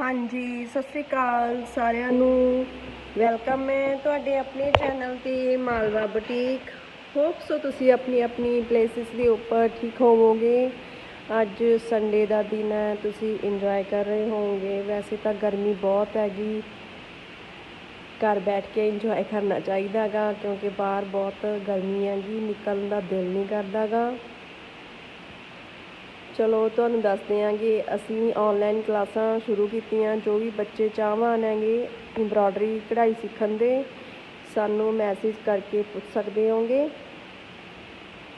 ਹਾਂਜੀ, ਸਤਿ ਸ੍ਰੀ ਅਕਾਲ ਸਾਰਿਆਂ ਨੂੰ। ਵੈਲਕਮ ਹੈ ਤੁਹਾਡੇ ਆਪਣੇ ਚੈਨਲ ਤੇ ਮਾਲਵਾ ਬੁਟੀਕ ਹੋਪ ਸੋ ਤੁਸੀਂ ਆਪਣੀ ਆਪਣੀ ਪਲੇਸਿਸ ਦੇ ਉੱਪਰ ਠੀਕ ਹੋਵੋਗੇ। ਅੱਜ ਸੰਡੇ ਦਾ ਦਿਨ ਹੈ, ਤੁਸੀਂ ਇੰਜੋਏ ਕਰ ਰਹੇ ਹੋਵੋਗੇ। ਵੈਸੇ ਤਾਂ ਗਰਮੀ ਬਹੁਤ ਹੈਗੀ। ਘਰ ਬੈਠ ਕੇ ਇੰਜੋਏ ਕਰਨਾ ਚਾਹੀਦਾਗਾ ਕਿਉਂਕਿ ਬਾਹਰ ਬਹੁਤ ਗਰਮੀ ਹੈਗੀ, ਨਿਕਲਣ ਦਾ ਦਿਲ ਨਹੀਂ ਕਰਦਾਗਾ ਚਲੋ ਤੁਹਾਨੂੰ ਦੱਸਦੇ ਹਾਂ ਕਿ ਅਸੀਂ ਆਨਲਾਈਨ ਕਲਾਸਾਂ ਸ਼ੁਰੂ ਕੀਤੀਆਂ ਜੋ ਵੀ ਬੱਚੇ ਚਾਹਵਾਨ ਹੈਗੇ ਐਮਬ੍ਰੋਇਡਰੀ ਕਢਾਈ ਸਿੱਖਣ ਦੇ, ਸਾਨੂੰ ਮੈਸੇਜ ਕਰਕੇ ਪੁੱਛ ਸਕਦੇ ਹੋਗੇ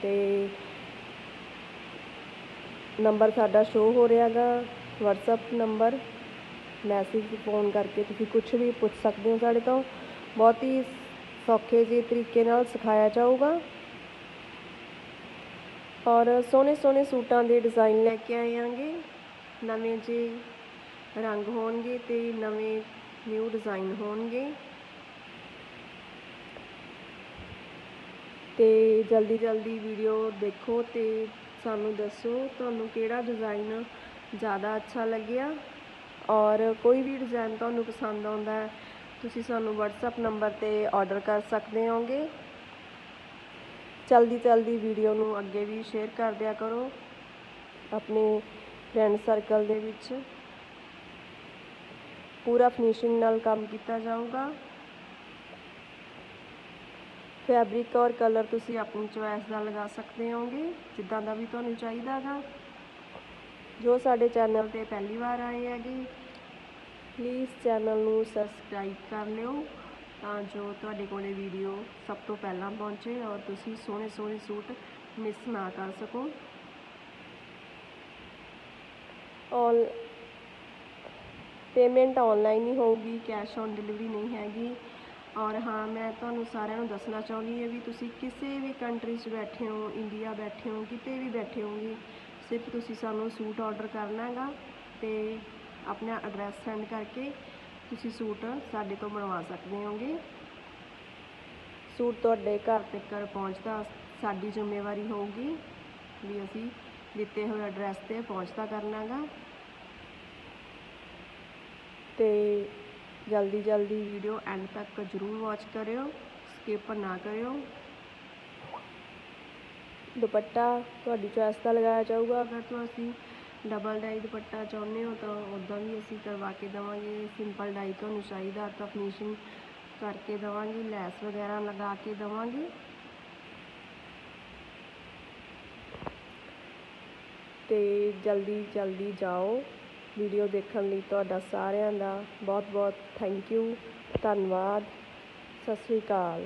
ਤੇ ਨੰਬਰ ਸਾਡਾ ਸ਼ੋ ਹੋ ਰਿਹਾਗਾ WhatsApp ਨੰਬਰ ਮੈਸੇਜ ਫੋਨ ਕਰਕੇ ਤੁਸੀਂ ਕੁਝ ਵੀ ਪੁੱਛ ਸਕਦੇ ਹੋ ਸਾਡੇ ਤੋਂ। ਬਹੁਤ ਹੀ ਸੌਖੇ ਜਿਹੇ ਤਰੀਕੇ ਨਾਲ ਸਿਖਾਇਆ ਜਾਊਗਾ। ਔਰ ਸੋਹਣੇ ਸੋਹਣੇ ਸੂਟਾਂ ਦੇ ਡਿਜ਼ਾਈਨ ਲੈ ਕੇ ਆਏ ਆਂਗੇ ਨਵੇਂ ਜਿਹੇ ਰੰਗ ਹੋਣਗੇ ਤੇ ਨਵੇਂ ਨਿਊ ਡਿਜ਼ਾਈਨ ਹੋਣਗੇ। ਤੇ ਜਲਦੀ ਜਲਦੀ ਵੀਡੀਓ ਦੇਖੋ ਤੇ ਸਾਨੂੰ ਦੱਸੋ ਤੁਹਾਨੂੰ ਕਿਹੜਾ ਡਿਜ਼ਾਈਨ ਜ਼ਿਆਦਾ ਅੱਛਾ ਲੱਗਿਆ। ਔਰ ਕੋਈ ਵੀ ਡਿਜ਼ਾਈਨ ਤੁਹਾਨੂੰ ਪਸੰਦ ਆਉਂਦਾ ਹੈ, ਤੁਸੀਂ ਸਾਨੂੰ WhatsApp ਨੰਬਰ ਤੇ ਆਰਡਰ ਕਰ ਸਕਦੇ ਹੋਗੇ। ਚਲਦੀ ਜਲਦੀ ਵੀਡੀਓ ਨੂੰ ਅੱਗੇ ਵੀ ਸ਼ੇਅਰ ਕਰ ਦਿਆ ਕਰੋ, ਆਪਣੇ ਫਰੈਂਡ ਸਰਕਲ ਦੇ ਵਿੱਚ। ਪੂਰਾ ਫਿਨਿਸ਼ਿੰਗ ਨਾਲ ਕੰਮ ਕੀਤਾ ਜਾਊਗਾ। ਫੈਬਰਿਕ ਔਰ ਕਲਰ ਤੁਸੀਂ ਆਪਣੀ ਚੁਆਇਸ ਦਾ ਲਗਾ ਸਕਦੇ ਹੋਗੇ, ਜਿੱਦਾਂ ਦਾ ਵੀ ਤੁਹਾਨੂੰ ਚਾਹੀਦਾ ਹੈਗਾ ਜੋ ਸਾਡੇ ਚੈਨਲ ਤੇ ਪਹਿਲੀ ਵਾਰ ਆਏ ਹੈਗੇ ਪਲੀਜ਼ ਚੈਨਲ ਨੂੰ ਸਬਸਕ੍ਰਾਈਬ ਕਰ ਲਿਓ। ਤਾਂ ਜੋ ਤੁਹਾਡੇ ਕੋਲੇ ਵੀਡੀਓ ਸਭ ਤੋਂ ਪਹਿਲਾਂ ਪਹੁੰਚੇ ਔਰ ਤੁਸੀਂ ਸੋਹਣੇ ਸੋਹਣੇ ਸੂਟ ਮਿਸ ਨਾ ਕਰ ਸਕੋ। ਔਨ ਪੇਮੈਂਟ ਆਨਲਾਈਨ ਹੀ ਹੋਊਗੀ ਕੈਸ਼ ਔਨ ਡਿਲੀਵਰੀ ਨਹੀਂ ਹੈਗੀ। ਔਰ ਹਾਂ, ਮੈਂ ਤੁਹਾਨੂੰ ਸਾਰਿਆਂ ਨੂੰ ਦੱਸਣਾ ਚਾਹੁੰਦੀ ਹਾਂ ਵੀ ਤੁਸੀਂ ਕਿਸੇ ਵੀ ਕੰਟਰੀ 'ਚ ਬੈਠੇ ਹੋ ਇੰਡੀਆ ਬੈਠੇ ਹੋ, ਕਿਤੇ ਵੀ ਬੈਠੇ ਹੋਗੇ, ਸਿਰਫ ਤੁਸੀਂ ਸਾਨੂੰ ਸੂਟ ਆਰਡਰ ਕਰਨਾ ਹੈਗਾ ਤੇ ਆਪਣਾ ਐਡਰੈਸ ਸੈਂਡ ਕਰਕੇ ਤੁਸੀਂ ਸੂਟ ਸਾਡੇ ਤੋਂ ਬਣਵਾ ਸਕਦੇ ਹੋਗੇ। ਸੂਟ ਤੁਹਾਡੇ ਘਰ ਤੱਕ ਪਹੁੰਚਦਾ ਸਾਡੀ ਜ਼ਿੰਮੇਵਾਰੀ ਹੋਊਗੀ ਵੀ ਅਸੀਂ ਦਿੱਤੇ ਹੋਏ ਐਡਰੈਸ ਤੇ ਪਹੁੰਚਦਾ ਕਰਨਾਗਾ। ਤੇ ਜਲਦੀ ਜਲਦੀ ਵੀਡੀਓ ਐਂਡ ਤੱਕ ਜਰੂਰ ਵਾਚ ਕਰਿਓ ਸਕਿਪ ਨਾ ਕਰਿਓ। ਦੁਪੱਟਾ ਤੁਹਾਡੀ ਚੋਇਸ ਦਾ ਲਗਾਇਆ ਜਾਊਗਾ। ਅਗਰ ਤੁਸੀਂ ਡਬਲ ਡਾਈ ਦੁਪੱਟਾ ਚਾਹੁੰਦੇ ਹੋ ਤਾਂ ਉਦਾਂ ਵੀ ਅਸੀਂ ਕਰਵਾ ਕੇ ਦੇਵਾਂਗੇ। ਸਿੰਪਲ ਡਾਈ ਤੁਹਾਨੂੰ ਚਾਹੀਦਾ ਤਾਂ ਫਿਨਿਸ਼ਿੰਗ ਕਰਕੇ ਦੇਵਾਂਗੇ, ਲੈਸ ਵਗੈਰਾ ਲਗਾ ਕੇ ਦੇਵਾਂਗੇ। ਤੇ ਜਲਦੀ ਜਲਦੀ ਜਾਓ। ਵੀਡੀਓ ਦੇਖਣ ਲਈ ਤੁਹਾਡਾ ਸਾਰਿਆਂ ਦਾ ਬਹੁਤ ਬਹੁਤ ਥੈਂਕ ਯੂ ਧੰਨਵਾਦ। ਸਤਿ ਸ੍ਰੀ ਅਕਾਲ।